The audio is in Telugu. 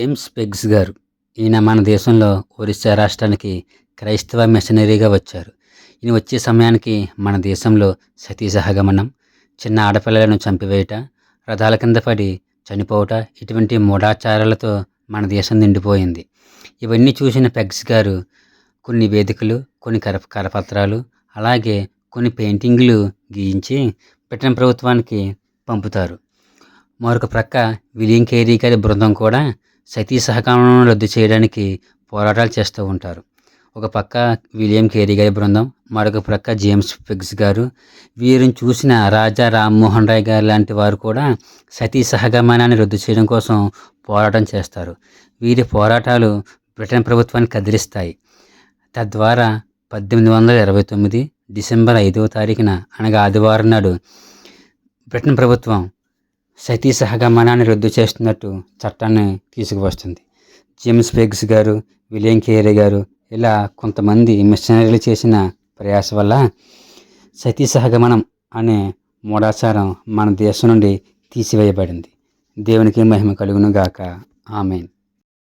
జేమ్స్ పెగ్స్ గారు. ఈయన మన దేశంలో ఒరిస్సా రాష్ట్రానికి క్రైస్తవ మిషనరీగా వచ్చారు. ఈయన వచ్చే సమయానికి మన దేశంలో సతీ సహగమనం చిన్న ఆడపిల్లలను చంపివేయట రథాల కింద పడి చనిపోవట ఇటువంటి మూఢాచారాలతో మన దేశం నిండిపోయింది. ఇవన్నీ చూసిన పెగ్స్ గారు కొన్ని వేదికలు కొన్ని కర కరపత్రాలు అలాగే కొన్ని పెయింటింగ్లు గీయించి బ్రిటన్ ప్రభుత్వానికి పంపుతారు. మరొక ప్రక్క విలియం కేరీ గారి బృందం కూడా సతీ సహకారం రద్దు చేయడానికి పోరాటాలు చేస్తూ ఉంటారు. ఒక పక్క విలియం కేరీ గారి బృందం మరొక ప్రక్క జేమ్స్ ఫిగ్స్ గారు. వీరిని చూసిన రాజా రామ్మోహన్ రాయ్ గారు లాంటి వారు కూడా సతీ సహగమనాన్ని రద్దు చేయడం కోసం పోరాటం చేస్తారు. వీరి పోరాటాలు బ్రిటన్ ప్రభుత్వాన్ని కదిలిస్తాయి. తద్వారా పద్దెనిమిది వందల ఇరవై తొమ్మిది డిసెంబర్ ఐదవ తారీఖున అనగా ఆదివారం నాడు బ్రిటన్ ప్రభుత్వం సతీ సహగమనాన్ని రద్దు చేస్తున్నట్టు చట్టాన్ని తీసుకువస్తుంది. జేమ్స్ పెగ్స్ గారు విలియం కేరీ గారు ఇలా కొంతమంది మిషనరీలు చేసిన ప్రయాస వల్ల సతీ సహగమనం అనే మూడాచారం మన దేశం నుండి తీసివేయబడింది. దేవునికి మహిమ కలుగును గాక ఆమెన్.